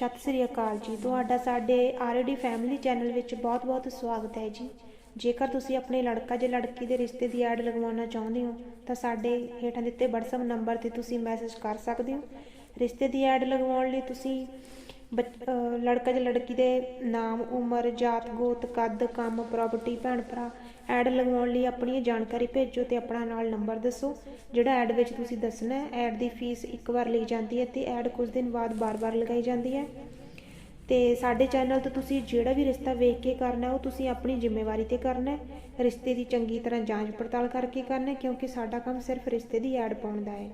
ਸਤਿ ਸ੍ਰੀ ਅਕਾਲ ਜੀ। ਤੁਹਾਡਾ ਸਾਡੇ ਆਰਡੀ ਫੈਮਿਲੀ ਚੈਨਲ ਵਿੱਚ ਬਹੁਤ-ਬਹੁਤ ਸਵਾਗਤ ਹੈ ਜੀ। ਜੇਕਰ ਤੁਸੀਂ ਆਪਣੇ ਲੜਕਾ ਜਾਂ ਲੜਕੀ ਦੇ ਰਿਸ਼ਤੇ ਦੀ ਐਡ ਲਗਵਾਉਣਾ ਚਾਹੁੰਦੇ ਹੋ, ਤਾਂ ਸਾਡੇ ਹੇਠਾਂ ਦਿੱਤੇ WhatsApp ਨੰਬਰ ਤੇ ਤੁਸੀਂ ਮੈਸੇਜ ਕਰ ਸਕਦੇ ਹੋ। ਰਿਸ਼ਤੇ ਦੀ ਐਡ ਲਗਵਾਉਣ ਲਈ ਤੁਸੀਂ ਲੜਕਾ ਜਾਂ ਲੜਕੀ ਦੇ ਨਾਮ, ਉਮਰ, ਜਾਤ, ਗੋਤ, ਕੱਦ, ਕੰਮ ਪ੍ਰਾਪਰਟੀ ਭੈਣ ਭਰਾ ਐਡ ਲਗਵਾਉਣ ਲਈ ਆਪਣੀ ਜਾਣਕਾਰੀ ਭੇਜੋ ਤੇ ਆਪਣਾ ਨਾਲ ਨੰਬਰ ਦੱਸੋ। ਜਿਹੜਾ ਐਡ ਵਿੱਚ ਤੁਸੀਂ ਦੱਸਣਾ ਹੈ ਐਡ ਦੀ ਫੀਸ ਇੱਕ ਵਾਰ ਲਈ ਜਾਂਦੀ ਹੈ ਤੇ ਐਡ ਕੁਝ ਦਿਨ ਬਾਅਦ ਬਾਰ-ਬਾਰ ਲਗਾਈ ਜਾਂਦੀ ਹੈ। ਤੇ ਸਾਡੇ ਚੈਨਲ ਤੋਂ ਤੁਸੀਂ ਜਿਹੜਾ ਵੀ ਰਿਸ਼ਤਾ ਵੇਖ ਕੇ ਕਰਨਾ ਉਹ ਤੁਸੀਂ ਆਪਣੀ ਜ਼ਿੰਮੇਵਾਰੀ ਤੇ ਕਰਨਾ ਹੈ। ਰਿਸ਼ਤੇ ਦੀ ਚੰਗੀ ਤਰ੍ਹਾਂ ਜਾਂਚ ਪੜਤਾਲ ਕਰਕੇ ਕਰਨਾ ਕਿਉਂਕਿ ਸਾਡਾ ਕੰਮ ਸਿਰਫ ਰਿਸ਼ਤੇ ਦੀ ਐਡ ਪਾਉਣ ਦਾ ਹੈ।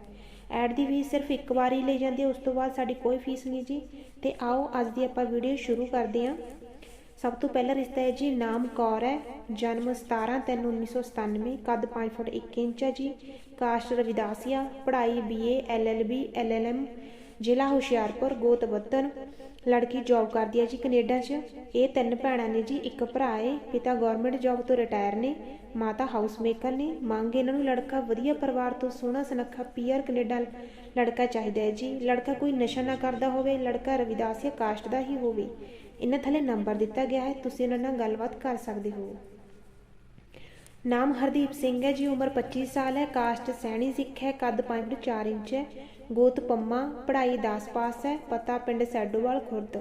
ਐਡ ਦੀ ਫੀਸ ਸਿਰਫ ਇੱਕ ਵਾਰ ਹੀ ਲਈ ਜਾਂਦੀ ਹੈ, ਉਸ ਤੋਂ ਬਾਅਦ ਸਾਡੀ ਕੋਈ ਫੀਸ ਨਹੀਂ ਜੀ। ਤੇ ਆਓ ਅੱਜ ਦੀ ਆਪਾਂ ਵੀਡੀਓ ਸ਼ੁਰੂ ਕਰਦੇ ਹਾਂ। ਸਭ ਤੋਂ ਪਹਿਲਾ ਰਿਸ਼ਤਾ ਹੈ ਜੀ, ਨਾਮ ਕੌਰ ਹੈ। ਜਨਮ 17 ਤਿੰਨ 1997 ਕੱਦ 5 ਫੁੱਟ 1 ਇੰਚ ਹੈ ਜੀ। ਕਾਸਟ ਰਵਿਦਾਸੀਆ, ਪੜ੍ਹਾਈ ਬੀਏ ਐਲਐਲਬੀ ਐਲਐਲਐਮ ਜ਼ਿਲ੍ਹਾ ਹੁਸ਼ਿਆਰਪੁਰ, ਗੋਤ ਬੱਦਨ ਲੜਕੀ ਜੌਬ ਕਰਦੀ ਹੈ ਜੀ ਕੈਨੇਡਾ 'ਚ। ਇਹ ਤਿੰਨ ਭੈਣਾਂ ਨੇ ਜੀ, ਇੱਕ ਭਰਾ ਏ ਪਿਤਾ ਗਵਰਨਮੈਂਟ ਜੌਬ ਤੋਂ ਰਿਟਾਇਰ ਨੇ, ਮਾਤਾ ਹਾਊਸ ਮੇਕਰ ਨੇ। ਮੰਗ ਇਹਨਾਂ ਨੂੰ ਲੜਕਾ ਵਧੀਆ ਪਰਿਵਾਰ ਤੋਂ ਸੋਹਣਾ ਸੁਨੱਖਾ ਪੀਆਰ ਕੈਨੇਡਾ ਲੜਕਾ ਚਾਹੀਦਾ ਹੈ ਜੀ। ਲੜਕਾ ਕੋਈ ਨਸ਼ਾ ਨਾ ਕਰਦਾ ਹੋਵੇ, ਲੜਕਾ ਰਵਿਦਾਸੀਆ ਕਾਸਟ ਦਾ ਹੀ ਹੋਵੇ। ਇਹਨਾਂ ਥੱਲੇ ਨੰਬਰ ਦਿੱਤਾ ਗਿਆ ਹੈ, ਤੁਸੀਂ ਇਹਨਾਂ ਨਾਲ ਗੱਲਬਾਤ ਕਰ ਸਕਦੇ ਹੋ। ਨਾਮ ਹਰਦੀਪ ਸਿੰਘ ਹੈ ਜੀ, ਉਮਰ 25 ਸਾਲ ਹੈ, ਕਾਸਟ ਸੈਣੀ ਸਿੱਖ ਹੈ, ਕੱਦ 5.4 ਇੰਚ ਹੈ, ਗੋਤ ਪੰਮਾ, ਪੜ੍ਹਾਈ 10 ਪਾਸ ਹੈ, ਪਤਾ ਪਿੰਡ ਸੈਡੋਵਾਲ, ਖੁਰਦ,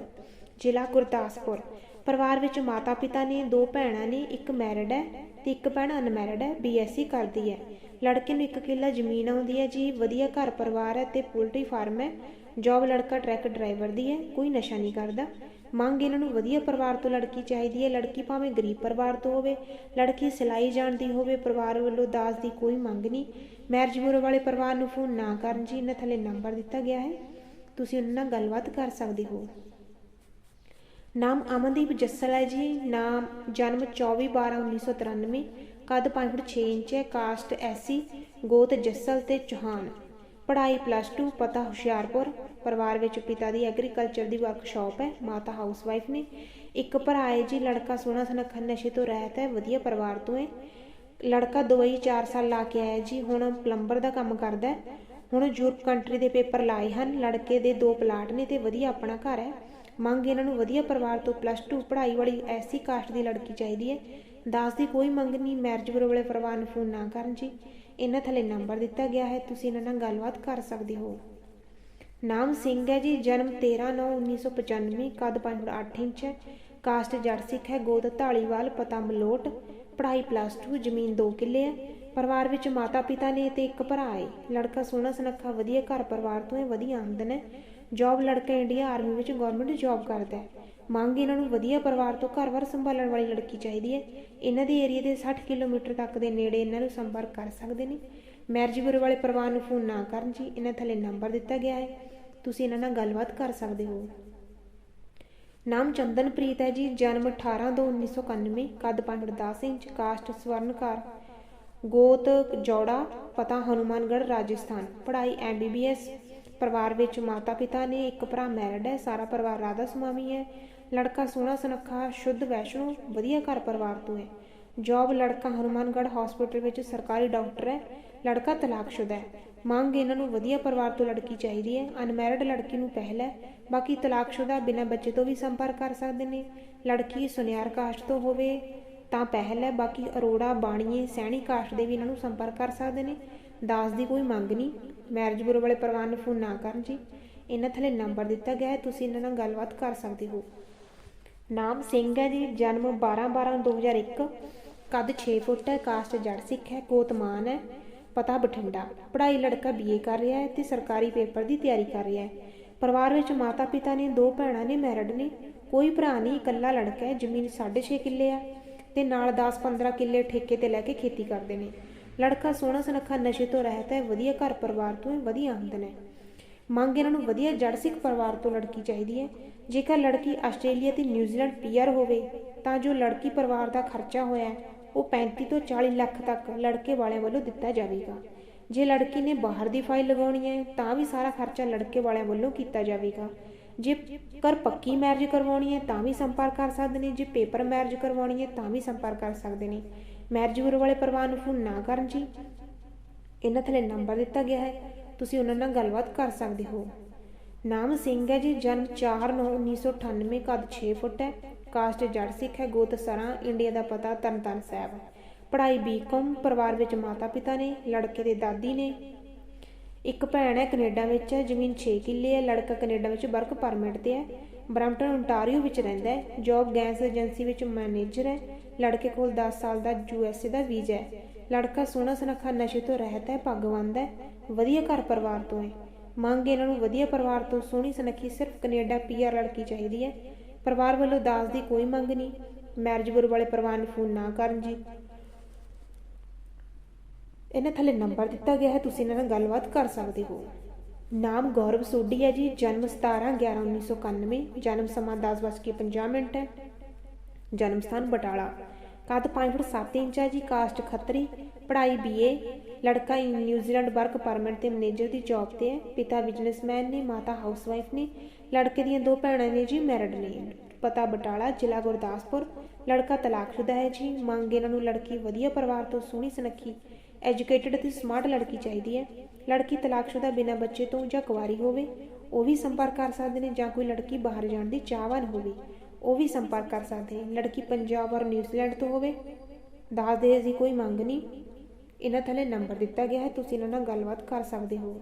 ਜ਼ਿਲ੍ਹਾ ਗੁਰਦਾਸਪੁਰ। ਪਰਿਵਾਰ ਵਿੱਚ ਮਾਤਾ ਪਿਤਾ ਨੇ, ਦੋ ਭੈਣਾਂ ਨੇ, ਇੱਕ ਮੈਰਿਡ ਹੈ ਤੇ ਇੱਕ ਭੈਣ ਅਨਮੈਰਿਡ ਹੈ ਬੀਐਸਸੀ ਕਰਦੀ ਹੈ। ਲੜਕੇ ਨੂੰ ਇੱਕ ਕਿੱਲਾ ਜ਼ਮੀਨ ਆਉਂਦੀ ਹੈ ਜੀ, ਵਧੀਆ ਘਰ ਪਰਿਵਾਰ ਹੈ ਤੇ ਪੋਲਟਰੀ ਫਾਰਮ ਹੈ। ਜੌਬ ਲੜਕਾ ਟਰੱਕ ਡਰਾਈਵਰ ਦੀ ਹੈ, ਕੋਈ ਨਸ਼ਾ ਨਹੀਂ ਕਰਦਾ। ਮੰਗ ਇਹਨਾਂ ਨੂੰ ਵਧੀਆ ਪਰਿਵਾਰ ਤੋਂ ਲੜਕੀ ਚਾਹੀਦੀ ਹੈ। ਲੜਕੀ ਭਾਵੇਂ ਗਰੀਬ ਪਰਿਵਾਰ ਤੋਂ ਹੋਵੇ, ਲੜਕੀ ਸਿਲਾਈ ਜਾਣਦੀ ਹੋਵੇ, ਪਰਿਵਾਰ ਵੱਲੋਂ ਦਾਜ ਦੀ ਕੋਈ ਮੰਗ ਨਹੀਂ। ਮੈਰਿਜ ਬਿਊਰੋ ਵਾਲੇ ਪਰਿਵਾਰ ਨੂੰ ਫੋਨ ਨਾ ਕਰਨ ਜੀ, ਇਹਨਾਂ ਥੱਲੇ ਨੰਬਰ ਦਿੱਤਾ ਗਿਆ ਹੈ। ਤੁਸੀਂ ਉਹਨਾਂ ਨਾਲ ਗੱਲਬਾਤ ਕਰ ਸਕਦੇ ਹੋ। ਨਾਮ ਅਮਨਦੀਪ ਜੱਸਲ ਹੈ ਜੀ, ਨਾਮ ਜਨਮ 24 12 1993 ਕੱਦ 5 ਫੁੱਟ 6 ਇੰਚ ਹੈ ਕਾਸਟ ਐਸੀ, ਗੋਤ ਜੱਸਲ ਤੇ ਚੌਹਾਨ। ਪੜ੍ਹਾਈ ਪਲੱਸ 2 ਪਤਾ ਹੁਸ਼ਿਆਰਪੁਰ। ਪਰਿਵਾਰ ਵਿੱਚ ਪਿਤਾ ਦੀ ਐਗਰੀਕਲਚਰ ਦੀ ਵਰਕਸ਼ਾਪ ਹੈ, ਮਾਤਾ ਹਾਊਸਵਾਈਫ ਨੇ। ਇੱਕ ਭਰਾ ਹੈ ਜੀ, ਲੜਕਾ ਸੋਹਣਾ ਸੁਨੱਖਾ, ਨਸ਼ੇ ਤੋਂ ਰਹਿਤ ਹੈ, ਵਧੀਆ ਪਰਿਵਾਰ ਤੋਂ ਹੈ। ਲੜਕਾ ਦੁਬਈ 4 ਸਾਲ ਲਾ ਕੇ ਆਇਆ ਜੀ, ਹੁਣ ਪਲੰਬਰ ਦਾ ਕੰਮ ਕਰਦਾ ਹੈ। ਹੁਣ ਯੂਰਪ ਕੰਟਰੀ ਦੇ ਪੇਪਰ ਲਾਏ ਹਨ, ਲੜਕੇ ਦੇ ਦੋ ਪਲਾਟ ਨੇ ਤੇ ਵਧੀਆ ਆਪਣਾ ਘਰ ਹੈ। ਮੰਗ ਇਹਨਾਂ ਨੂੰ ਵਧੀਆ ਪਰਿਵਾਰ ਤੋਂ ਪਲੱਸ 2 ਪੜ੍ਹਾਈ ਵਾਲੀ ਐਸੀ ਕਾਸਟ ਦੀ ਲੜਕੀ ਚਾਹੀਦੀ ਹੈ। ਦਾਸ ਦੀ ਕੋਈ ਮੰਗ ਨਹੀਂ ਮੈਰਿਜ ਬਿਊਰੋ ਵਾਲੇ ਪਰਿਵਾਰ ਫੋਨ ਨਾ ਕਰਨ ਜੀ। ਇਹਨਾਂ ਥੱਲੇ ਨੰਬਰ ਦਿੱਤਾ ਗਿਆ ਹੈ, ਤੁਸੀਂ ਇਹਨਾਂ ਨਾਲ ਗੱਲਬਾਤ ਕਰ ਸਕਦੇ ਹੋ। ਨਾਮ ਸਿੰਘ ਹੈ ਜੀ, ਜਨਮ 13 9 1995 ਕੱਦ 5 ਫੁੱਟ 8 ਇੰਚ ਹੈ ਕਾਸਟ ਜੜ ਸਿੱਖ ਹੈ, ਗੋਦ ਢਾਲੀਵਾਲ ਪਤਾ ਮਲੋਟ, ਪੜ੍ਹਾਈ ਪਲੱਸ 2 ਜ਼ਮੀਨ 2 ਕਿੱਲੇ ਹੈ। ਪਰਿਵਾਰ ਵਿੱਚ ਮਾਤਾ ਪਿਤਾ ਨੇ ਤੇ ਇੱਕ ਭਰਾ ਹੈ। ਲੜਕਾ ਸੋਹਣਾ ਸੁਨੱਖਾ, ਵਧੀਆ ਘਰ ਪਰਿਵਾਰ ਤੋਂ ਹੈ, ਵਧੀਆ ਆਮਦਨ ਹੈ। ਜੌਬ ਲੜਕਾ ਇੰਡੀਆ ਆਰਮੀ ਵਿੱਚ ਗਵਰਨਮੈਂਟ ਜੌਬ ਕਰਦਾ ਹੈ। ਮੰਗ ਇਹਨਾਂ ਨੂੰ ਵਧੀਆ ਪਰਿਵਾਰ ਤੋਂ ਘਰ-ਬਾਰ ਸੰਭਾਲਣ ਵਾਲੀ ਲੜਕੀ ਚਾਹੀਦੀ ਹੈ। ਇਹਨਾਂ ਦੇ ਏਰੀਆ ਦੇ 60 ਕਿਲੋਮੀਟਰ ਤੱਕ ਦੇ ਨੇੜੇ ਇਹਨਾਂ ਨੂੰ ਸੰਪਰਕ ਕਰ ਸਕਦੇ ਨੇ। ਮੈਰਿਜ ਬਿਊਰੋ ਵਾਲੇ ਪਰਿਵਾਰ ਨੂੰ ਫੋਨ ਨਾ ਕਰਨ ਜੀ, ਇਹਨਾਂ ਥੱਲੇ ਨੰਬਰ ਦਿੱਤਾ ਗਿਆ ਹੈ। ਤੁਸੀਂ ਇਹਨਾਂ ਨਾਲ ਗੱਲਬਾਤ ਕਰ ਸਕਦੇ ਹੋ। ਨਾਮ ਚੰਦਨਪ੍ਰੀਤ ਹੈ ਜੀ, ਜਨਮ 18 ਦੋ 1991 ਕੱਦ 5.10 ਇੰਚ, ਕਾਸਟ ਸਵਰਨਕਾਰ, ਗੋਤ ਜੋੜਾ, ਪਤਾ ਹਨੂਮਾਨਗੜ੍ਹ, ਰਾਜਸਥਾਨ। ਪੜ੍ਹਾਈ ਐਮਬੀਬੀਐਸ ਪਰਿਵਾਰ ਵਿੱਚ ਮਾਤਾ ਪਿਤਾ ਨੇ, ਇੱਕ ਭਰਾ ਮੈਰਿਡ ਹੈ, ਸਾਰਾ ਪਰਿਵਾਰ ਰਾਧਾ ਸੁਆਮੀ ਹੈ। ਲੜਕਾ ਸੋਹਣਾ ਸੁਨੱਖਾ, ਸ਼ੁੱਧ ਵੈਸ਼ਨੂ, ਵਧੀਆ ਘਰ ਪਰਿਵਾਰ ਤੋਂ ਹੈ। ਜੌਬ ਲੜਕਾ ਹਨੂਮਾਨਗੜ੍ਹ ਹਸਪੀਟਲ ਵਿੱਚ ਸਰਕਾਰੀ ਡਾਕਟਰ ਹੈ। ਲੜਕਾ ਤਲਾਕਸ਼ੁਦਾ ਹੈ। ਮੰਗ ਇਹਨਾਂ ਨੂੰ ਵਧੀਆ ਪਰਿਵਾਰ ਤੋਂ ਲੜਕੀ ਚਾਹੀਦੀ ਹੈ। ਅਨਮੈਰਿਡ ਲੜਕੀ ਨੂੰ ਪਹਿਲ ਹੈ। ਬਾਕੀ ਤਲਾਕਸ਼ੁਦਾ ਬਿਨਾਂ ਬੱਚੇ ਤੋਂ ਵੀ ਸੰਪਰਕ ਕਰ ਸਕਦੇ ਨੇ। ਲੜਕੀ ਸੁਨਿਆਰ ਕਾਸਟ ਤੋਂ ਹੋਵੇ ਤਾਂ ਪਹਿਲ ਹੈ। ਬਾਕੀ ਅਰੋੜਾ, ਬਾਣੀਏ, ਸੈਣੀ ਕਾਸਟ ਦੇ ਵੀ ਇਹਨਾਂ ਨੂੰ ਸੰਪਰਕ ਕਰ ਸਕਦੇ ਨੇ। ਦਾਸ ਦੀ ਕੋਈ ਮੰਗ ਨਹੀਂ। ਮੈਰਿਜ ਬਿਊਰੋ ਵਾਲੇ ਪਰਿਵਾਰ ਨੂੰ ਫੋਨ ਨਾ ਕਰਨ ਜੀ। ਇਹਨਾਂ ਥੱਲੇ ਨੰਬਰ ਦਿੱਤਾ ਗਿਆ ਹੈ। ਤੁਸੀਂ ਇਹਨਾਂ ਨਾਲ ਗੱਲਬਾਤ ਕਰ ਸਕਦੇ ਹੋ। ਨਾਮ ਸਿੰਘ ਹੈ ਜੀ, ਜਨਮ 12 12 2001 ਕੱਦ 6 ਫੁੱਟ ਹੈ ਕਾਸਟ ਜੜ ਸਿੱਖ ਹੈ, ਕੋਤਮਾਨ ਹੈ, ਪਤਾ ਬਠਿੰਡਾ। ਪੜ੍ਹਾਈ ਲੜਕਾ ਬੀਏ ਕਰ ਰਿਹਾ ਹੈ ਤੇ ਸਰਕਾਰੀ ਪੇਪਰ ਦੀ ਤਿਆਰੀ ਕਰ ਰਿਹਾ ਹੈ। ਪਰਿਵਾਰ ਵਿੱਚ ਮਾਤਾ ਪਿਤਾ ਨੇ, ਦੋ ਭੈਣਾਂ ਨੇ, ਮੈਰਿਡ ਨੇ, ਕੋਈ ਭਰਾ ਨਹੀਂ, ਇਕੱਲਾ ਲੜਕਾ ਹੈ, ਜ਼ਮੀਨ 6.5 ਕਿੱਲੇ ਆ ਤੇ ਨਾਲ 10-15 ਕਿੱਲੇ ਠੇਕੇ ਤੇ ਲੈ ਕੇ ਖੇਤੀ ਕਰਦੇ ਨੇ। ਲੜਕਾ ਸੋਹਣਾ ਸੁਨੱਖਾ, ਨਸ਼ੇ ਤੋਂ ਰਹਿਤ ਹੈ, ਵਧੀਆ ਘਰ ਪਰਿਵਾਰ ਤੋਂ ਹੈ, ਵਧੀਆ ਆਮਦਨ ਹੈ। ਮੰਗ ਇਹਨਾਂ ਨੂੰ ਵਧੀਆ ਜੜ ਸਿੱਖ ਪਰਿਵਾਰ ਤੋਂ ਲੜਕੀ ਚਾਹੀਦੀ ਹੈ। ਜੇਕਰ ਲੜਕੀ ਆਸਟ੍ਰੇਲੀਆ ਤੇ ਨਿਊਜ਼ੀਲੈਂਡ ਪੀਆਰ ਹੋਵੇ ਤਾਂ ਜੋ ਲੜਕੀ ਪਰਿਵਾਰ ਦਾ ਖਰਚਾ ਹੋਇਆ ਹੈ, ਉਹ 35 ਤੋਂ 40 ਲੱਖ ਤੱਕ ਲੜਕੇ ਵਾਲਿਆਂ ਵੱਲੋਂ ਦਿੱਤਾ ਜਾਵੇਗਾ। ਜੇ ਲੜਕੀ ਨੇ ਬਾਹਰ ਦੀ ਫਾਈਲ ਲਗਾਉਣੀ ਹੈ ਤਾਂ ਵੀ ਸਾਰਾ ਖਰਚਾ ਲੜਕੇ ਵਾਲਿਆਂ ਵੱਲੋਂ ਕੀਤਾ ਜਾਵੇਗਾ। ਜੇ ਕਰ ਪੱਕੀ ਮੈਰਿਜ ਕਰਵਾਉਣੀ ਹੈ ਤਾਂ ਵੀ ਸੰਪਰਕ ਕਰ ਸਕਦੇ ਨੇ। ਜੇ ਪੇਪਰ ਮੈਰਿਜ ਕਰਵਾਉਣੀ ਹੈ ਤਾਂ ਵੀ ਸੰਪਰਕ ਕਰ ਸਕਦੇ ਨੇ। ਮੈਰਿਜ ਬਿਊਰੋ ਵਾਲੇ ਪਰਿਵਾਰ ਨੂੰ ਫੋਨ ਨਾ ਕਰਨ ਜੀ। ਇਹਨਾਂ ਥੱਲੇ ਨੰਬਰ ਦਿੱਤਾ ਗਿਆ ਹੈ। ਤੁਸੀਂ ਉਹਨਾਂ ਨਾਲ ਗੱਲਬਾਤ ਕਰ ਸਕਦੇ ਹੋ। ਨਾਮ ਸਿੰਘ ਹੈ ਜੀ, ਜਨਮ 4/9/1998 ਕੱਦ 6 ਫੁੱਟ ਹੈ। ਕਾਸਟ ਜੜ ਸਿੱਖ ਹੈ, ਗੋਤ ਸਰਾਂ, ਇੰਡੀਆ ਦਾ ਪਤਾ, ਤਰਨਤਾਰਨ ਸਾਹਿਬ। ਪੜ੍ਹਾਈ ਬੀਕਾਮ ਪਰਿਵਾਰ ਵਿੱਚ ਮਾਤਾ ਪਿਤਾ ਨੇ, ਲੜਕੇ ਦੇ ਦਾਦੀ ਨੇ। ਇੱਕ ਭੈਣ ਹੈ, ਕੈਨੇਡਾ ਵਿੱਚ ਹੈ, ਜ਼ਮੀਨ 6 ਕਿੱਲੇ ਹੈ। ਲੜਕਾ ਕੈਨੇਡਾ ਵਿੱਚ ਵਰਕ ਪਰਮਿਟ ਤੇ ਹੈ। ਬਰੈਂਪਟਨ ਓਨਟਾਰੀਓ ਵਿੱਚ ਰਹਿੰਦਾ ਹੈ। ਜੌਬ ਗੈਸ ਏਜੰਸੀ ਵਿੱਚ ਮੈਨੇਜਰ ਹੈ। ਲੜਕੇ ਕੋਲ 10 ਸਾਲ ਦਾ ਯੂਐਸਏ ਦਾ ਵੀਜ਼ਾ ਹੈ। ਲੜਕਾ ਸੋਹਣਾ ਸੁਨੱਖਾ, ਨਸ਼ੇ ਤੋਂ ਰਹਿਤ ਹੈ ਪੱਗ ਬੰਨ੍ਹਦਾ ਹੈ। ਵਧੀਆ ਘਰ ਪਰਿਵਾਰ ਤੋਂ ਹੈ। ਮੰਗ ਇਹਨਾਂ ਨੂੰ ਵਧੀਆ ਪਰਿਵਾਰ ਤੋਂ ਸੋਹਣੀ ਸੁਨੱਖੀ ਸਿਰਫ ਕੈਨੇਡਾ ਪੀਆਰ ਲੜਕੀ ਚਾਹੀਦੀ ਹੈ। ਪਰਿਵਾਰ ਵੱਲੋਂ ਦਾਜ ਦੀ ਕੋਈ ਮੰਗ ਨਹੀਂ। ਮੈਰਿਜ ਬਿਊਰੋ ਵਾਲੇ ਪਰਿਵਾਰ ਨੂੰ ਫੋਨ ਨਾ ਕਰਨ ਜੀ। ਇਹਨਾਂ ਥੱਲੇ ਨੰਬਰ ਦਿੱਤਾ ਗਿਆ ਹੈ। ਤੁਸੀਂ ਇਹਨਾਂ ਨਾਲ ਗੱਲਬਾਤ ਕਰ ਸਕਦੇ ਹੋ। ਨਾਮ ਗੌਰਵ ਸੋਢੀ ਹੈ ਜੀ। ਜਨਮ 17 11 1991 ਜਨਮ ਸਮਾਂ 10:50 ਮਿੰਟ ਹੈ। ਜਨਮ ਸਥਾਨ ਬਟਾਲਾ। ਕੱਦ 5 ਫੁੱਟ 7 ਇੰਚ ਹੈ ਜੀ। ਕਾਸਟ ਖੱਤਰੀ। ਪੜ੍ਹਾਈ ਬੀਏ ਲੜਕਾ ਨਿਊਜ਼ੀਲੈਂਡ ਵਰਕ ਪਰਮਿਟ ਤੇ ਮੈਨੇਜਰ ਦੀ ਜੌਬ ਤੇ ਹੈ। ਪਿਤਾ ਬਿਜ਼ਨਸਮੈਨ ਨੇ, ਮਾਤਾ ਹਾਊਸਵਾਈਫ ਨੇ। ਲੜਕੇ ਦੀਆਂ ਦੋ ਭੈਣਾਂ ਨੇ ਜੀ, ਮੈਰਿਡ ਨੇ। ਪਤਾ ਬਟਾਲਾ, ਜ਼ਿਲ੍ਹਾ ਗੁਰਦਾਸਪੁਰ। ਲੜਕਾ ਤਲਾਕਸ਼ੁਦਾ ਹੈ ਜੀ। ਮੰਗ ਇਹਨਾਂ ਨੂੰ ਲੜਕੀ ਵਧੀਆ ਪਰਿਵਾਰ ਤੋਂ ਸੋਹਣੀ ਸੁਨੱਖੀ, ਐਜੂਕੇਟਿਡ ਅਤੇ ਸਮਾਰਟ ਲੜਕੀ ਚਾਹੀਦੀ ਹੈ। ਲੜਕੀ ਤਲਾਕਸ਼ੁਦਾ ਬਿਨਾਂ ਬੱਚੇ ਤੋਂ ਜਾਂ ਕੁਆਰੀ ਹੋਵੇ, ਉਹ ਵੀ ਸੰਪਰਕ ਕਰ ਸਕਦੇ ਨੇ ਜਾਂ ਕੋਈ ਲੜਕੀ ਬਾਹਰ ਜਾਣ ਦੀ ਚਾਹਵਾਨ ਹੋਵੇ, ਉਹ ਵੀ ਸੰਪਰਕ ਕਰ ਸਕਦੇ ਨੇ। ਲੜਕੀ ਪੰਜਾਬ ਔਰ ਨਿਊਜ਼ੀਲੈਂਡ ਤੋਂ ਹੋਵੇ ਦਾਜ ਦੇ ਦੀ ਕੋਈ ਮੰਗ ਨਹੀਂ। ਇਹਨਾਂ ਥੱਲੇ ਨੰਬਰ ਦਿੱਤਾ ਗਿਆ ਹੈ, ਤੁਸੀਂ ਇਹਨਾਂ ਨਾਲ ਗੱਲਬਾਤ ਕਰ ਸਕਦੇ ਹੋ।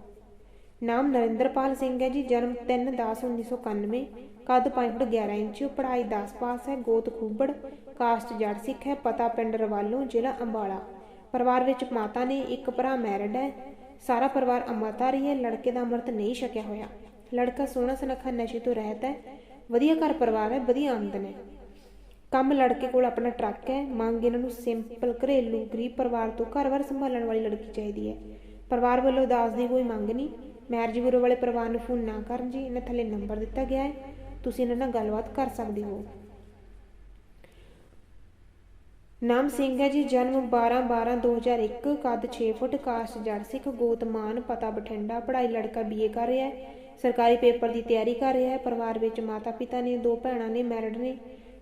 ਨਾਮ ਨਰਿੰਦਰਪਾਲ ਸਿੰਘ ਹੈ ਜੀ, ਜਨਮ 3/10/1991 ਕੱਦ 5 ਫੁੱਟ 11 ਇੰਚ, ਪੜ੍ਹਾਈ 10 ਪਾਸ ਹੈ, ਗੋਤ ਖੂਬੜ ਕਾਸਟ ਜੜ ਸਿੱਖ ਹੈ, ਪਤਾ ਪਿੰਡ ਰਵਾਲੋਂ, ਜ਼ਿਲ੍ਹਾ ਅੰਬਾਲਾ। ਪਰਿਵਾਰ ਵਿੱਚ ਮਾਤਾ ਨੇ ਇੱਕ ਭਰਾ ਮੈਰਿਡ ਹੈ, ਸਾਰਾ ਪਰਿਵਾਰ ਅੰਮ੍ਰਿਤਧਾਰੀ ਹੈ, ਲੜਕੇ ਦਾ ਅੰਮ੍ਰਿਤ ਨਹੀਂ ਛਕਿਆ ਹੋਇਆ। ਲੜਕਾ ਸੋਹਣਾ ਸੁਨੱਖਾ, ਨਸ਼ੇ ਤੋਂ ਰਹਿਤ ਹੈ, ਵਧੀਆ ਘਰ ਪਰਿਵਾਰ ਹੈ, ਵਧੀਆ ਆਮਦਨ ਹੈ। ਕੰਮ ਲੜਕੇ ਕੋਲ ਆਪਣਾ ਟਰੱਕ ਹੈ। ਮੰਗ ਇਹਨਾਂ ਨੂੰ ਸਿੰਪਲ ਘਰੇਲੂ ਗਰੀਬ ਪਰਿਵਾਰ ਤੋਂ ਘਰ-ਬਾਰ ਸੰਭਾਲਣ ਵਾਲੀ ਲੜਕੀ ਚਾਹੀਦੀ ਹੈ। ਪਰਿਵਾਰ ਵੱਲੋਂ ਦਾਜ ਦੀ ਕੋਈ ਮੰਗ ਨਹੀਂ। ਮੈਰਿਜ ਬਿਊਰੋ ਵਾਲੇ ਪਰਿਵਾਰ ਨੂੰ ਫੋਨ ਨਾ ਕਰਨ ਜੀ। ਇਹਨਾਂ ਥੱਲੇ ਨੰਬਰ ਦਿੱਤਾ ਗਿਆ ਹੈ। ਤੁਸੀਂ ਇਹਨਾਂ ਨਾਲ ਗੱਲਬਾਤ ਕਰ ਸਕਦੇ ਹੋ। ਨਾਮ ਸਿੰਘ ਹੈ ਜੀ। ਜਨਮ 12/12/2001 ਕੱਦ 6 ਫੁੱਟ ਕਾਸਟ ਜੜ ਸਿੱਖ, ਗੋਤ ਮਾਨ, ਪਤਾ ਬਠਿੰਡਾ। ਪੜ੍ਹਾਈ ਲੜਕਾ ਬੀਏ ਕਰ ਰਿਹਾ ਹੈ। ਸਰਕਾਰੀ ਪੇਪਰ ਦੀ ਤਿਆਰੀ ਕਰ ਰਿਹਾ ਹੈ। ਪਰਿਵਾਰ ਵਿੱਚ ਮਾਤਾ ਪਿਤਾ ਨੇ, ਦੋ ਭੈਣਾਂ ਨੇ, ਮੈਰਿਡ ਨੇ।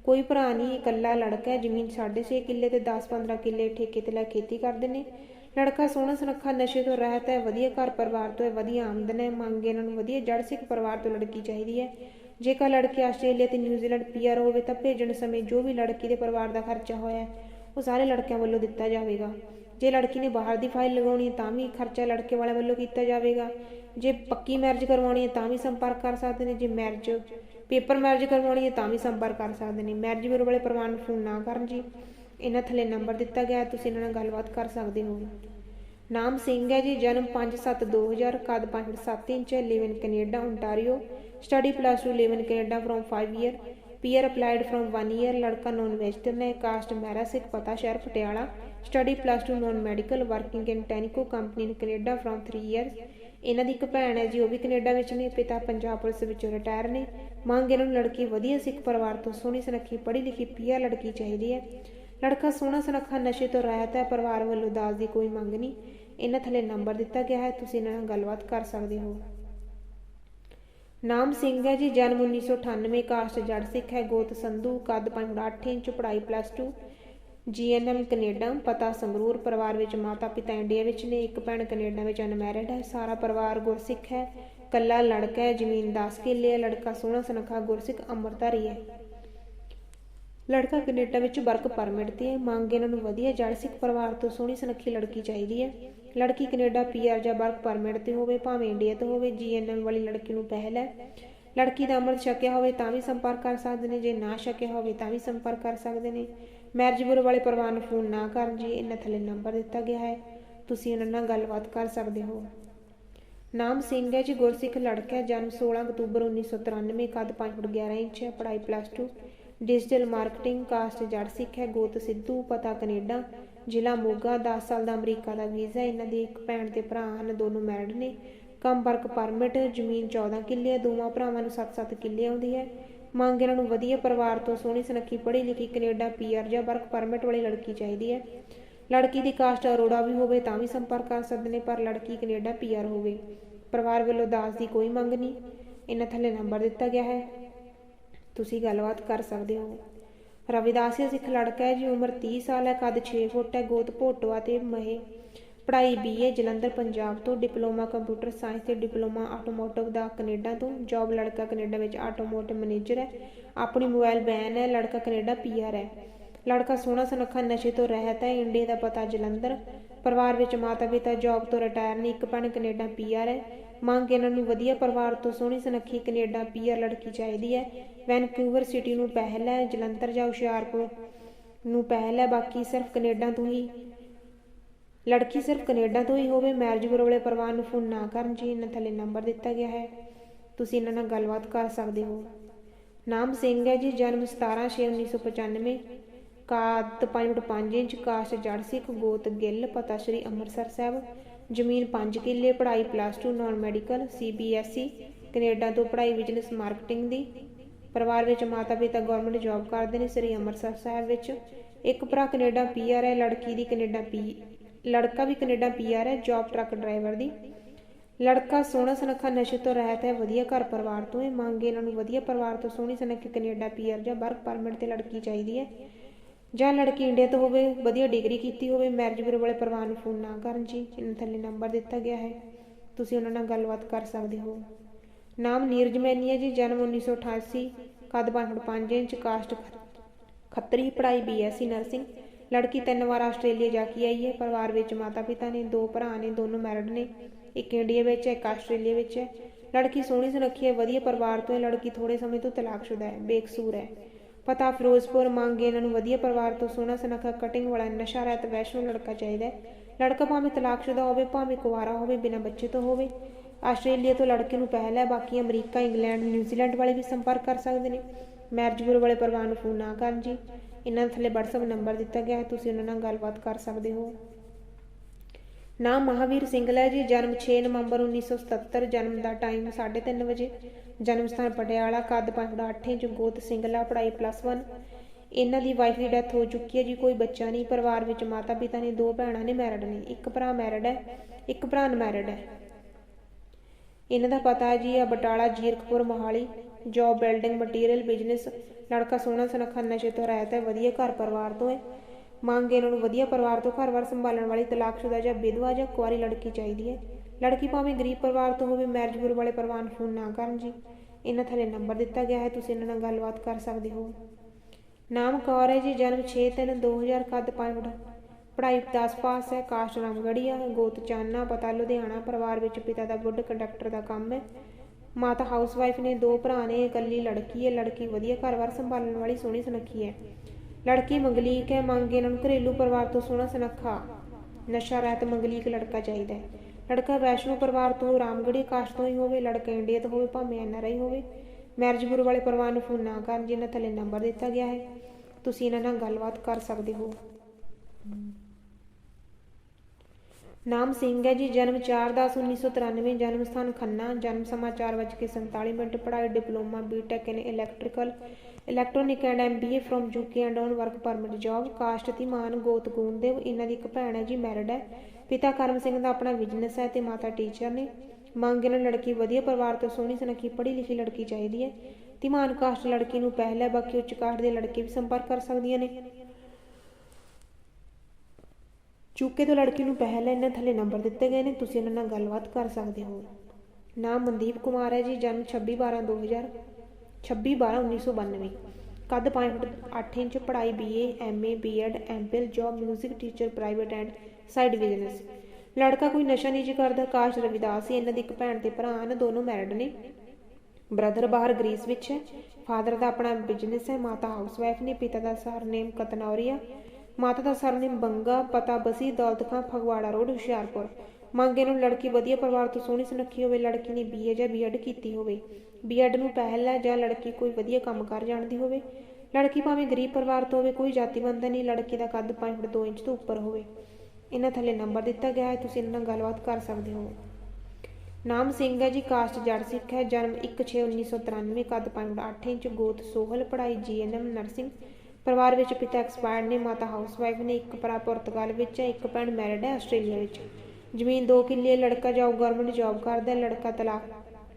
ਕੋਈ ਭਰਾ ਨਹੀਂ, ਇਕੱਲਾ ਲੜਕਾ ਹੈ, ਜ਼ਮੀਨ 6.5 ਕਿੱਲੇ ਤੇ 10-15 ਕਿੱਲੇ ਠੇਕੇ ਤੇ ਲੈ ਖੇਤੀ ਕਰਦੇ ਨੇ। ਲੜਕਾ ਸੋਹਣਾ ਸੁਨੱਖਾ, ਨਸ਼ੇ ਤੋਂ ਰਹਿਤ ਹੈ, ਵਧੀਆ ਘਰ ਪਰਿਵਾਰ ਤੋਂ ਹੈ, ਵਧੀਆ ਆਮਦਨ ਹੈ, ਮੰਗ ਇਹਨਾਂ ਨੂੰ ਵਧੀਆ, ਜੜ ਸਿੱਖ ਪਰਿਵਾਰ ਤੋਂ ਲੜਕੀ ਚਾਹੀਦੀ ਹੈ। ਜੇਕਰ ਲੜਕੀ ਆਸਟ੍ਰੇਲੀਆ ਤੇ ਨਿਊਜ਼ੀਲੈਂਡ ਪੀਆਰ ਹੋਵੇ ਤਾਂ ਭੇਜਣ ਸਮੇਂ ਜੋ ਵੀ ਲੜਕੀ ਦੇ ਪਰਿਵਾਰ ਦਾ ਖਰਚਾ ਹੋਇਆ ਉਹ ਸਾਰੇ ਲੜਕਿਆਂ ਵੱਲੋਂ ਦਿੱਤਾ ਜਾਵੇਗਾ। ਜੇ ਲੜਕੀ ਨੇ ਬਾਹਰ ਦੀ ਫਾਈਲ ਲਗਾਉਣੀ ਹੈ, ਤਾਂ ਵੀ ਖਰਚਾ ਲੜਕੇ ਵਾਲੇ ਵੱਲੋਂ ਕੀਤਾ ਜਾਵੇਗਾ। ਜੇ ਪੱਕੀ ਮੈਰਿਜ ਕਰਵਾਉਣੀ ਹੈ, ਤਾਂ ਵੀ ਸੰਪਰਕ ਕਰ ਸਕਦੇ ਨੇ। ਜੇ ਮੈਰਿਜ ਪੇਪਰ ਮੈਰਿਜ ਕਰਵਾਉਣੀ ਹੈ ਤਾਂ ਵੀ ਸੰਪਰਕ ਕਰ ਸਕਦੇ ਨੇ। ਮੈਰਿਜ ਬਿਊਰੋ ਵਾਲੇ ਪ੍ਰਵਾਨ ਨੂੰ ਫੋਨ ਨਾ ਕਰਨ ਜੀ। ਇਹਨਾਂ ਥੱਲੇ ਨੰਬਰ ਦਿੱਤਾ ਗਿਆ ਤੁਸੀਂ ਇਹਨਾਂ ਨਾਲ ਗੱਲਬਾਤ ਕਰ ਸਕਦੇ ਹੋ ਨਾਮ ਸਿੰਘ ਹੈ ਜੀ, ਜਨਮ 5/7/2000 ਕੱਦ 5.7 inch live in Canada Ontario study plus 2 live in Canada from 5 year PR applied from 1 year ਲੜਕਾ ਨੌਨ ਵੈਸਟਰਨ ਹੈ ਕਾਸਟ ਮੈਰਾ ਸਿੱਖ, ਪਤਾ ਸ਼ਹਿਰ, Patiala. Study plus 2 non medical working in Tenneco company in Canada from 3 years ਇਹਨਾਂ ਦੀ ਇੱਕ ਭੈਣ ਹੈ ਜੀ, ਉਹ ਵੀ ਕੈਨੇਡਾ ਵਿੱਚ ਨੇ, ਪਿਤਾ ਪੰਜਾਬ ਪੁਲਿਸ ਵਿੱਚੋਂ ਰਿਟਾਇਰ ਨੇ। ਮੰਗ ਇਹਨਾਂ ਨੂੰ ਲੜਕੀ ਵਧੀਆ ਸਿੱਖ ਪਰਿਵਾਰ ਤੋਂ ਸੋਹਣੀ ਸੁਨੱਖੀ ਪੜ੍ਹੀ ਲਿਖੀ ਪੀਆ ਲੜਕੀ ਚਾਹੀਦੀ ਹੈ। ਲੜਕਾ ਸੋਹਣਾ ਸੁਨੱਖਾ, ਨਸ਼ੇ ਤੋਂ ਰਹਿਤ ਹੈ, ਪਰਿਵਾਰ ਵੱਲੋਂ ਦਾਜ ਦੀ ਕੋਈ ਮੰਗ ਨਹੀਂ। ਇਹਨਾਂ ਥੱਲੇ ਨੰਬਰ ਦਿੱਤਾ ਗਿਆ ਹੈ, ਤੁਸੀਂ ਇਹਨਾਂ ਨਾਲ ਗੱਲਬਾਤ ਕਰ ਸਕਦੇ ਹੋ। ਨਾਮ ਸਿੰਘ ਹੈ ਜੀ, ਜਨਮ 1998 ਕਾਸਟ ਜੜ ਸਿੱਖ ਹੈ, ਗੋਤ ਸੰਧੂ, ਕੱਦ 5.8 ਇੰਚ, ਪੜ੍ਹਾਈ ਪਲੱਸ 2 ਜੀਐਨਐਮ ਕੈਨੇਡਾ, ਪਤਾ ਸੰਗਰੂਰ ਪਰਿਵਾਰ ਵਿੱਚ ਮਾਤਾ ਪਿਤਾ ਇੰਡੀਆ ਵਿੱਚ ਨੇ, ਇੱਕ ਭੈਣ ਕੈਨੇਡਾ ਵਿੱਚ ਅਨਮੈਰਿਡ ਹੈ, ਸਾਰਾ ਪਰਿਵਾਰ ਗੁਰਸਿੱਖ ਹੈ ਕੱਲਾ ਲੜਕਾ ਹੈ, ਜ਼ਮੀਨ 10 ਕਿੱਲੇ ਹੈ, ਲੜਕਾ ਸੋਹਣਾ ਸੁਨੱਖਾ ਗੁਰਸਿੱਖ ਅੰਮ੍ਰਿਤਧਾਰੀ ਹੈ। ਲੜਕਾ ਕੈਨੇਡਾ ਵਿੱਚ ਵਰਕ ਪਰਮਿਟ ਤੇ ਹੈ, ਮੰਗ ਇਹਨਾਂ ਨੂੰ ਵਧੀਆ ਜੜ ਸਿੱਖ ਪਰਿਵਾਰ ਤੋਂ ਸੋਹਣੀ ਸੁਨੱਖੀ ਲੜਕੀ ਚਾਹੀਦੀ ਹੈ। ਲੜਕੀ ਕੈਨੇਡਾ ਪੀਆਰ ਜਾਂ ਵਰਕ ਪਰਮਿਟ ਤੇ ਹੋਵੇ, ਭਾਵੇਂ ਇੰਡੀਆ ਤੋਂ ਹੋਵੇ, ਜੀਐਨਐਮ ਵਾਲੀ ਲੜਕੀ ਨੂੰ ਪਹਿਲ ਹੈ। ਲੜਕੀ ਦਾ ਅੰਮ੍ਰਿਤ ਛਕਿਆ ਹੋਵੇ ਤਾਂ ਵੀ ਸੰਪਰਕ ਕਰ ਸਕਦੇ ਨੇ, ਜੇ ਨਾ ਛਕਿਆ ਹੋਵੇ ਤਾਂ ਵੀ ਸੰਪਰਕ ਕਰ ਸਕਦੇ ਨੇ। ਮੈਰਿਜ ਵਾਲੇ ਪਰਿਵਾਰ ਨੂੰ ਫੋਨ ਨਾ ਕਰਨ ਜੀ, ਇਹਨਾਂ ਥੱਲੇ ਨੰਬਰ ਦਿੱਤਾ ਗਿਆ ਹੈ। ਤੁਸੀਂ ਉਹਨਾਂ ਨਾਲ ਗੱਲਬਾਤ ਕਰ ਸਕਦੇ ਹੋ। ਨਾਮ ਸਿੰਘ ਹੈ ਜੀ, ਗੁਰਸਿੱਖ ਲੜਕਾ ਹੈ, ਜਨਮ 16 ਅਕਤੂਬਰ 1993 ਕੱਦ 5 ਫੁੱਟ 11 ਇੰਚ ਹੈ, ਪੜ੍ਹਾਈ ਪਲੱਸ 2 ਡਿਜੀਟਲ ਮਾਰਕੀਟਿੰਗ ਕਾਸਟ ਜੜ ਸਿੱਖ ਹੈ, ਗੋਤ ਸਿੱਧੂ, ਪਤਾ ਕੈਨੇਡਾ, ਜ਼ਿਲ੍ਹਾ ਮੋਗਾ 10 ਸਾਲ ਦਾ ਅਮਰੀਕਾ ਦਾ ਵੀਜ਼ਾ ਇਹਨਾਂ ਦੀ ਇੱਕ ਭੈਣ ਤੇ ਭਰਾ ਹਨ, ਦੋਨੋਂ ਮੈਰਿਡ ਨੇ। ਕੰਮ ਵਰਕ ਪਰਮਿਟ ਜ਼ਮੀਨ 14 ਕਿੱਲੇ ਦੋਵਾਂ ਭਰਾਵਾਂ ਨੂੰ 7-7 ਕਿੱਲੇ ਆਉਂਦੀ ਹੈ। ਮੰਗ ਇਹਨਾਂ ਨੂੰ ਵਧੀਆ ਪਰਿਵਾਰ ਤੋਂ ਸੋਹਣੀ ਸੁਨੱਖੀ ਪੜ੍ਹੀ ਲਿਖੀ ਕੈਨੇਡਾ ਪੀਆਰ ਜਾਂ ਵਰਕ ਪਰਮਿਟ ਵਾਲੀ ਲੜਕੀ ਚਾਹੀਦੀ ਹੈ। ਲੜਕੀ ਦੀ ਕਾਸਟ ਅਰੋੜਾ ਵੀ ਹੋਵੇ ਤਾਂ ਵੀ ਸੰਪਰਕ ਕਰ ਸਕਦੇ ਨੇ, ਪਰ ਲੜਕੀ ਕੈਨੇਡਾ ਪੀਆਰ ਹੋਵੇ। ਪਰਿਵਾਰ ਵੱਲੋਂ ਦਾਸ ਦੀ ਕੋਈ ਮੰਗ ਨਹੀਂ। ਇਹਨਾਂ ਥੱਲੇ ਨੰਬਰ ਦਿੱਤਾ ਗਿਆ ਹੈ। ਤੁਸੀਂ ਗੱਲਬਾਤ ਕਰ ਸਕਦੇ ਹੋ। ਰਵਿਦਾਸੀਆ ਸਿੱਖ ਲੜਕਾ ਹੈ ਜੀ ਉਮਰ 30 ਸਾਲ ਹੈ, ਕੱਦ 6 ਫੁੱਟ ਹੈ, ਗੋਤ ਭੋਟਵਾ ਤੇ ਮਹੇ ਪੜ੍ਹਾਈ ਬੀਏ ਜਲੰਧਰ, ਪੰਜਾਬ ਤੋਂ ਡਿਪਲੋਮਾ ਕੰਪਿਊਟਰ ਸਾਇੰਸ ਤੇ ਡਿਪਲੋਮਾ ਆਟੋਮੋਟਿਵ ਦਾ ਕੈਨੇਡਾ ਤੋਂ। ਜੌਬ ਲੜਕਾ ਕੈਨੇਡਾ ਵਿੱਚ ਆਟੋਮੋਟਿਵ ਮੈਨੇਜਰ ਹੈ। ਆਪਣੀ ਮੋਬਾਈਲ ਵੈਨ ਹੈ। ਲੜਕਾ ਕੈਨੇਡਾ ਪੀਆਰ ਹੈ। ਲੜਕਾ ਸੋਹਣਾ ਸੁਨੱਖਾ ਨਸ਼ੇ ਤੋਂ ਰਹਿਤ ਹੈ। ਇੰਡੀਆ ਦਾ ਪਤਾ ਜਲੰਧਰ। ਪਰਿਵਾਰ ਵਿੱਚ ਮਾਤਾ ਪਿਤਾ ਜੌਬ ਤੋਂ ਰਿਟਾਇਰ ਨੇ। ਇੱਕ ਭੈਣ ਕੈਨੇਡਾ ਪੀਆਰ ਹੈ। ਮੰਗ ਇਹਨਾਂ ਨੂੰ ਵਧੀਆ ਪਰਿਵਾਰ ਤੋਂ ਸੋਹਣੀ ਸੁਨੱਖੀ ਕੈਨੇਡਾ ਪੀਆਰ ਲੜਕੀ ਚਾਹੀਦੀ ਹੈ। ਵੈਨਕੂਵਰ ਸਿਟੀ ਨੂੰ ਪਹਿਲ ਹੈ। ਜਲੰਧਰ ਜਾਂ ਹੁਸ਼ਿਆਰਪੁਰ ਨੂੰ ਪਹਿਲ ਹੈ। ਬਾਕੀ ਸਿਰਫ ਕੈਨੇਡਾ ਤੋਂ ਹੀ ਲੜਕੀ ਸਿਰਫ ਕੈਨੇਡਾ ਤੋਂ ਹੀ ਹੋਵੇ ਮੈਰਿਜ ਬਿਊਰੋ ਵਾਲੇ ਪਰਿਵਾਰ ਨੂੰ ਫੋਨ ਨਾ ਕਰਨ ਜੀ ਇਹਨਾਂ ਥੱਲੇ ਨੰਬਰ ਦਿੱਤਾ ਗਿਆ ਹੈ। ਤੁਸੀਂ ਇਹਨਾਂ ਨਾਲ ਗੱਲਬਾਤ ਕਰ ਸਕਦੇ ਹੋ। ਨਾਮ ਸਿੰਘ ਹੈ ਜੀ, ਜਨਮ 17/6/1995 ਕਾਦ 5.5 ਇੰਚ, ਕਾਸ਼ ਜੜ ਸਿੱਖ, ਗੋਤ ਗਿੱਲ, ਪਤਾ ਸ਼੍ਰੀ ਅੰਮ੍ਰਿਤਸਰ ਸਾਹਿਬ। ਜ਼ਮੀਨ 5 ਕਿੱਲੇ, ਪੜ੍ਹਾਈ plus 2 non medical CBSE Canada ਤੋਂ ਪੜ੍ਹਾਈ ਬਿਜ਼ਨਸ ਮਾਰਕੀਟਿੰਗ ਦੀ। ਪਰਿਵਾਰ ਵਿੱਚ ਮਾਤਾ ਪਿਤਾ ਗਵਰਨਮੈਂਟ ਜੌਬ ਕਰਦੇ ਨੇ, ਸ੍ਰੀ ਅੰਮ੍ਰਿਤਸਰ ਸਾਹਿਬ ਵਿੱਚ। ਇੱਕ ਭਰਾ ਕੈਨੇਡਾ ਪੀਆਰ ਹੈ, ਲੜਕੀ ਦੀ ਕੈਨੇਡਾ ਪੀ ਲੜਕਾ ਵੀ ਕੈਨੇਡਾ ਪੀਆਰ ਹੈ ਜੌਬ ਟਰੱਕ ਡਰਾਈਵਰ ਦੀ। ਲੜਕਾ ਸੋਹਣਾ ਸੁਨੱਖਾ, ਨਸ਼ੇ ਤੋਂ ਰਹਿਤ ਹੈ, ਵਧੀਆ ਘਰ ਪਰਿਵਾਰ ਤੋਂ ਹੈ। ਮੰਗ ਇਹਨਾਂ ਨੂੰ ਵਧੀਆ ਪਰਿਵਾਰ ਤੋਂ ਸੋਹਣੀ ਸੁਨੱਖੀ ਕੈਨੇਡਾ ਪੀਆਰ ਜਾਂ ਵਰਕ ਪਰਮਿਟ ਤੇ ਲੜਕੀ ਚਾਹੀਦੀ ਹੈ। ਜਾਂ ਲੜਕੀ ਇੰਡੀਆ ਤੋਂ ਹੋਵੇ, ਵਧੀਆ ਡਿਗਰੀ ਕੀਤੀ ਹੋਵੇ ਮੈਰਿਜ ਬਿਊਰੋ ਵਾਲੇ ਪਰਿਵਾਰ ਨੂੰ ਫੋਨ ਨਾ ਕਰਨ ਜੀ ਇਹਨਾਂ ਥੱਲੇ ਨੰਬਰ ਦਿੱਤਾ ਗਿਆ ਹੈ। ਤੁਸੀਂ ਉਹਨਾਂ ਨਾਲ ਗੱਲਬਾਤ ਕਰ ਸਕਦੇ ਹੋ। ਨਾਮ ਨੀਰਜ ਮੈਨੀ ਹੈ ਜੀ, ਜਨਮ 1988 ਕੱਦ 5 ਇੰਚ ਕਾਸਟ ਖੱਤਰੀ ਪੜ੍ਹਾਈ ਬੀਐਸਸੀ ਨਰਸਿੰਗ ਲੜਕੀ ਤਿੰਨ ਵਾਰ ਆਸਟ੍ਰੇਲੀਆ ਜਾ ਕੇ ਆਈ ਹੈ। ਪਰਿਵਾਰ ਵਿੱਚ ਮਾਤਾ ਪਿਤਾ ਨੇ, ਦੋ ਭਰਾ ਨੇ, ਦੋਨੋਂ ਮੈਰਿਡ ਨੇ, ਇੱਕ ਇੰਡੀਆ ਵਿੱਚ ਹੈ ਇੱਕ ਆਸਟ੍ਰੇਲੀਆ ਵਿੱਚ। ਹੈ ਲੜਕੀ ਸੋਹਣੀ ਸੁਨੱਖੀ ਹੈ, ਵਧੀਆ ਪਰਿਵਾਰ ਤੋਂ ਹੈ। ਲੜਕੀ ਥੋੜੇ ਸਮੇਂ ਤੋਂ ਤਲਾਕਸ਼ੁਦਾ ਹੈ, ਬੇਕਸੂਰ ਹੈ। ਪਤਾ ਫਿਰੋਜ਼ਪੁਰ ਮੰਗੇ ਇਹਨਾਂ ਨੂੰ ਵਧੀਆ ਪਰਿਵਾਰ ਤੋਂ ਸੋਹਣਾ ਸੁਨੱਖਾ ਕਟਿੰਗ ਵਾਲਾ ਨਸ਼ਾ ਰਹਿਤ ਵੈਸ਼ਨੋ ਲੜਕਾ ਚਾਹੀਦਾ ਹੈ। ਲੜਕਾ ਭਾਵੇਂ ਤਲਾਕਸ਼ੁਦਾ ਹੋਵੇ, ਭਾਵੇਂ ਕੁਵਾਰਾ ਹੋਵੇ, ਬਿਨਾਂ ਬੱਚੇ ਤੋਂ ਹੋਵੇ। ਆਸਟ੍ਰੇਲੀਆ ਤੋਂ ਲੜਕੇ ਨੂੰ ਪਹਿਲ ਹੈ, ਬਾਕੀ ਅਮਰੀਕਾ, ਇੰਗਲੈਂਡ, ਨਿਊਜ਼ੀਲੈਂਡ ਵਾਲੇ ਵੀ ਸੰਪਰਕ ਕਰ ਸਕਦੇ ਨੇ। ਮੈਰਿਜ ਬਿਊਰੋ ਵਾਲੇ ਪਰਿਵਾਰ ਨੂੰ ਫੋਨ ਨਾ ਕਰਨ ਜੀ। ਇਹਨਾਂ ਦੇ ਥੱਲੇ WhatsApp ਨੰਬਰ ਦਿੱਤਾ ਗਿਆ ਹੈ, ਤੁਸੀਂ ਉਹਨਾਂ ਨਾਲ ਗੱਲਬਾਤ ਕਰ ਸਕਦੇ ਹੋ। ਨਾਮ ਮਹਾਵੀਰ ਸਿੰਘਲਾ ਹੈ ਜੀ, ਜਨਮ 6 ਨਵੰਬਰ 1977 ਜਨਮ ਦਾ ਟਾਈਮ 3:30 ਵਜੇ। ਜਨਮ ਸਥਾਨ ਪਟਿਆਲਾ, ਕੱਦ 5.8 ਇੰਚ ਸਿੰਘਲਾ ਪੜ੍ਹਾਈ ਪਲੱਸ 1 ਇਹਨਾਂ ਦੀ ਵਾਈਫ ਦੀ ਡੈਥ ਹੋ ਚੁੱਕੀ ਹੈ ਜੀ, ਕੋਈ ਬੱਚਾ ਨਹੀਂ, ਪਰਿਵਾਰ ਵਿੱਚ ਮਾਤਾ ਪਿਤਾ ਨੇ, ਦੋ ਭੈਣਾਂ ਨੇ ਮੈਰਿਡ ਨੇ। ਇੱਕ ਭਰਾ ਮੈਰਿਡ ਹੈ, ਇੱਕ ਭਰਾ ਅਨਮੈਰਿਡ ਹੈ। ਇਹਨਾਂ ਦਾ ਪਤਾ ਹੈ ਜੀ ਆ Batala Zirakpur Mohali. Job building material business ਲੜਕਾ ਸੋਹਣਾ ਸੁਨੱਖਾ ਨਸ਼ੇ ਤੋਂ ਰਹਿਤ ਹੈ, ਵਧੀਆ ਘਰ ਪਰਿਵਾਰ ਤੋਂ ਹੈ। ਮੰਗ ਇਹਨਾਂ ਨੂੰ ਵਧੀਆ ਪਰਿਵਾਰ ਤੋਂ ਘਰ-ਬਾਰ ਸੰਭਾਲਣ ਵਾਲੀ, ਤਲਾਕਸ਼ੁਦਾ ਜਾਂ ਵਿਧਵਾ ਜਾਂ ਕੁਆਰੀ ਲੜਕੀ ਚਾਹੀਦੀ ਹੈ। ਲੜਕੀ ਭਾਵੇਂ ਗਰੀਬ ਪਰਿਵਾਰ ਤੋਂ ਹੋਵੇ ਮੈਰਿਜ ਬਿਊਰੋ ਵਾਲੇ ਪਰਿਵਾਰ ਨੂੰ ਫੋਨ ਨਾ ਕਰਨ ਜੀ। ਇਹਨਾਂ ਥੱਲੇ ਨੰਬਰ ਦਿੱਤਾ ਗਿਆ ਹੈ, ਤੁਸੀਂ ਇਹਨਾਂ ਨਾਲ ਗੱਲਬਾਤ ਕਰ ਸਕਦੇ ਹੋ। ਨਾਮ ਕੌਰ ਹੈ ਜੀ, ਜਨਮ 6/3/2000 ਕੱਦ 5 ਫੁੱਟ। ਪੜ੍ਹਾਈ 10 ਪਾਸ ਹੈ, ਕਾਸਟ ਰਾਮਗੜੀਆ ਗੋਤ ਚਾਨਾ ਪਤਾ ਲੁਧਿਆਣਾ, ਪਰਿਵਾਰ ਵਿੱਚ ਪਿਤਾ ਦਾ ਗੁੱਡ ਕੰਡਕਟਰ ਦਾ ਕੰਮ ਹੈ। ਮਾਤਾ ਹਾਊਸਵਾਈਫ ਨੇ ਦੋ ਭਰਾ ਨੇ ਇਕੱਲੀ ਲੜਕੀ ਹੈ। ਲੜਕੀ ਵਧੀਆ ਘਰ-ਬਾਰ ਸੰਭਾਲਣ ਵਾਲੀ, ਸੋਹਣੀ ਸੁਨੱਖੀ ਹੈ। ਲੜਕੀ ਮੰਗਲੀਕ ਹੈ, ਮੰਗੇ ਇਹਨਾਂ ਨੂੰ ਘਰੇਲੂ ਪਰਿਵਾਰ ਤੋਂ ਸੋਹਣਾ ਸੁਨੱਖਾ। ਨਸ਼ਾ ਰਹਿਤ ਮੰਗਲੀਕ ਲੜਕਾ ਚਾਹੀਦਾ ਹੈ। ਲੜਕਾ ਵੈਸ਼ਨੂ ਪਰਿਵਾਰ ਤੋਂ ਰਾਮਗੜੀ ਕਾਸਟ ਤੋਂ ਹੀ ਹੋਵੇ, ਲੜਕਾ ਇੰਡੀਆ ਤੋਂ ਹੋਵੇ, ਭਾਵੇਂ ਐਨਆਰਆਈ ਹੋਵੇ, ਮੈਰਿਜ ਗੁਰੂ ਵਾਲੇ ਪਰਿਵਾਰ ਨੂੰ ਫੋਨ ਨਾ ਕਰਨ, ਜਿਨ੍ਹਾਂ ਥੱਲੇ ਨੰਬਰ ਦਿੱਤਾ ਗਿਆ ਹੈ। ਤੁਸੀਂ ਇਹਨਾਂ ਨਾਲ ਗੱਲਬਾਤ ਕਰ ਸਕਦੇ ਹੋ। ਨਾਮ ਸਿੰਘ ਹੈ ਜੀ, ਜਨਮ 4/10/1993 ਜਨਮ ਸਥਾਨ ਖੰਨਾ, ਜਨਮ ਸਮਾਂ 4:47 ਮਿੰਟ, ਪੜ੍ਹਾਈ, diploma BTech in electrical electronic and MBA from UK and on work permit job caste Dhiman ਗੋਤ ਗੂੰਦੇਵ ਇਹਨਾਂ ਦੀ ਇੱਕ ਭੈਣ ਹੈ ਜੀ ਮੈਰਿਡ ਹੈ। ਪਿਤਾ ਕਰਮ ਸਿੰਘ ਦਾ ਆਪਣਾ ਬਿਜ਼ਨਸ ਹੈ ਤੇ ਮਾਤਾ ਟੀਚਰ ਨੇ। ਮੰਗ ਇਹਨਾਂ ਲੜਕੀ ਵਧੀਆ ਪਰਿਵਾਰ ਤੋਂ ਸੋਹਣੀ ਸੁਨੱਖੀ, ਪੜ੍ਹੀ ਲਿਖੀ ਲੜਕੀ ਚਾਹੀਦੀ ਹੈ। ਧੀਮਾਨ ਕਾਸਟ ਲੜਕੀ ਨੂੰ ਪਹਿਲ ਹੈ, ਬਾਕੀ ਉੱਚ ਕਾਸਟ ਦੇ ਲੜਕੇ ਵੀ ਸੰਪਰਕ ਕਰ ਸਕਦੀਆਂ ਨੇ। ਚੁੱਕੇ ਤੋਂ ਲੜਕੀ ਨੂੰ ਪਹਿਲ ਇਹਨਾਂ ਥੱਲੇ ਨੰਬਰ ਦਿੱਤੇ ਗਏ ਨੇ, ਤੁਸੀਂ ਇਹਨਾਂ ਨਾਲ ਗੱਲਬਾਤ ਕਰ ਸਕਦੇ ਹੋ। ਨਾਮ ਮਨਦੀਪ ਕੁਮਾਰ ਹੈ ਜੀ, ਜਨਮ 26 12 2000 26 12 1992 ਕੱਦ 5 ਫੁੱਟ 8 ਇੰਚ, ਪੜ੍ਹਾਈ BA MA BEd MPhil job 뮤직 teacher private and side business ਲੜਕਾ ਕੋਈ ਨਸ਼ਾ ਨਹੀਂ ਜੀ ਕਰਦਾ, ਕਾਸ਼ ਰਵਿਦਾਸ ਸੀ ਇਹਨਾਂ ਦੀ ਇੱਕ ਭੈਣ ਤੇ ਭਰਾ ਹਨ, ਦੋਨੋਂ ਮੈਰਿਡ ਨੇ। ਬ੍ਰਦਰ ਬਾਹਰ ਗ੍ਰੀਸ ਵਿੱਚ ਹੈ ਫਾਦਰ ਦਾ ਆਪਣਾ ਬਿਜ਼ਨਸ ਹੈ, ਮਾਤਾ ਹਾਊਸਵਾਈਫ ਨੇ, ਪਿਤਾ ਦਾ ਸਰਨੇਮ ਕਤਨੌਰੀਆ। ਮਾਤਾ ਦਾ ਸਰਨੇਮ ਬੰਗਾ ਪਤਾ ਬਸੀ ਦੌਲਤ ਖਾਂ ਫਗਵਾੜਾ ਰੋਡ, ਹੁਸ਼ਿਆਰਪੁਰ। ਮੰਗੇ ਨੂੰ ਲੜਕੀ ਵਧੀਆ ਪਰਿਵਾਰ ਤੋਂ ਸੋਹਣੀ ਸੁਨੱਖੀ ਹੋਵੇ, ਲੜਕੀ ਨੇ ਬੀਏ ਜਾਂ ਬੀਐਡ ਕੀਤੀ ਹੋਵੇ। ਬੀਐਡ ਨੂੰ ਪਹਿਲ ਹੈ ਜਾਂ ਲੜਕੀ ਕੋਈ ਵਧੀਆ ਕੰਮ ਕਰ ਜਾਣਦੀ ਹੋਵੇ। ਲੜਕੀ ਭਾਵੇਂ ਗਰੀਬ ਪਰਿਵਾਰ ਤੋਂ ਹੋਵੇ, ਕੋਈ ਜਾਤੀ ਨਹੀਂ, ਲੜਕੀ ਦਾ ਕੱਦ 5 ਫੁੱਟ 2 ਇੰਚ ਤੋਂ ਉੱਪਰ ਹੋਵੇ। ਇਹਨਾਂ ਥੱਲੇ ਨੰਬਰ ਦਿੱਤਾ ਗਿਆ ਹੈ, ਤੁਸੀਂ ਇਹਨਾਂ ਨਾਲ ਗੱਲਬਾਤ ਕਰ ਸਕਦੇ ਹੋ। ਨਾਮ ਸਿੰਘ ਹੈ ਜੀ, ਕਾਸਟ ਜੜ ਸਿੱਖ ਹੈ, ਜਨਮ 1/6/1993 ਕੱਦ 5 ਫੁੱਟ 8 ਇੰਚ, ਗੋਤ ਸੋਹਲ, ਪੜ੍ਹਾਈ ਜੀਐਨਐਮ ਨਰਸਿੰਗ ਪਰਿਵਾਰ ਵਿੱਚ ਪਿਤਾ ਐਕਸਪਾਇਰਡ ਨੇ, ਮਾਤਾ ਹਾਊਸਵਾਈਫ ਨੇ, ਇੱਕ ਭਰਾ ਪੁਰਤਗਾਲ ਵਿੱਚ ਹੈ, ਇੱਕ ਭੈਣ ਮੈਰਿਡ ਹੈ ਆਸਟ੍ਰੇਲੀਆ ਵਿੱਚ। ਜ਼ਮੀਨ 2 ਕਿੱਲੇ, ਲੜਕਾ ਜੌਬ ਗਵਰਨਮੈਂਟ ਜੌਬ ਕਰਦਾ ਲੜਕਾ ਤਲਾਕ,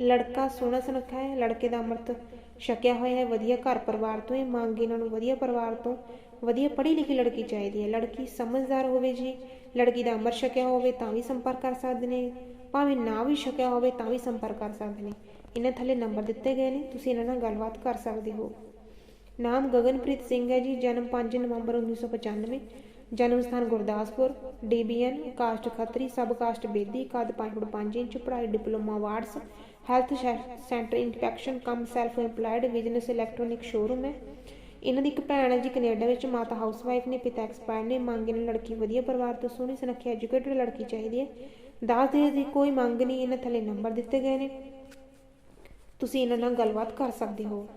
ਲੜਕਾ ਸੋਹਣਾ ਸੁਨੱਖਾ ਹੈ, ਲੜਕੇ ਦਾ ਅੰਮ੍ਰਿਤ ਛਕਿਆ ਹੋਇਆ ਹੈ, ਵਧੀਆ ਘਰ ਪਰਿਵਾਰ ਤੋਂ ਇਹ ਮੰਗ ਇਹਨਾਂ ਨੂੰ ਵਧੀਆ ਪਰਿਵਾਰ ਤੋਂ, ਵਧੀਆ ਪੜ੍ਹੀ ਲਿਖੀ ਲੜਕੀ ਚਾਹੀਦੀ ਹੈ। ਲੜਕੀ ਸਮਝਦਾਰ ਹੋਵੇ ਜੀ, ਲੜਕੀ ਦਾ ਅੰਮ੍ਰਿਤ ਛਕਿਆ ਹੋਵੇ ਤਾਂ ਵੀ ਸੰਪਰਕ ਕਰ ਸਕਦੇ ਨੇ, ਭਾਵੇਂ ਨਾ ਵੀ ਛਕਿਆ ਹੋਵੇ ਤਾਂ ਵੀ ਸੰਪਰਕ ਕਰ ਸਕਦੇ ਨੇ। ਇਹਨਾਂ ਥੱਲੇ ਨੰਬਰ ਦਿੱਤੇ ਗਏ ਨੇ, ਤੁਸੀਂ ਇਹਨਾਂ ਨਾਲ ਗੱਲਬਾਤ ਕਰ ਸਕਦੇ ਹੋ। ਨਾਮ ਗਗਨਪ੍ਰੀਤ ਸਿੰਘ ਹੈ ਜੀ, ਜਨਮ 5 ਨਵੰਬਰ 1995 ਜਨਮ ਸਥਾਨ Gurdaspur, DBN, caste Khatri, sub caste Bedi, ਕੱਦ 5.5 ਇੰਚ, ਪੜ੍ਹਾਈ diploma wards health centre infection cum self employed business electronic showroom ਹੈ। ਇਹਨਾਂ ਦੀ ਇੱਕ ਭੈਣ ਹੈ ਜੀ, ਕੈਨੇਡਾ ਵਿੱਚ ਮਾਤਾ ਹਾਊਸਵਾਈਫ ਨੇ, ਪਿਤਾ ਐਕਸਪਾਇਰ ਨੇ, ਮੰਗ ਇਹਨਾਂ ਲੜਕੀ ਵਧੀਆ ਪਰਿਵਾਰ ਤੋਂ ਸੋਹਣੀ ਸੁਨੱਖੀ ਐਜੂਕੇਟਡ ਲੜਕੀ ਚਾਹੀਦੀ ਹੈ। ਦਾਜ ਦੇ ਦੀ ਕੋਈ ਮੰਗ ਨਹੀਂ, ਇਹਨਾਂ ਥੱਲੇ ਨੰਬਰ ਦਿੱਤੇ ਗਏ ਨੇ। ਤੁਸੀਂ ਇਹਨਾਂ ਨਾਲ ਗੱਲਬਾਤ ਕਰ ਸਕਦੇ ਹੋ।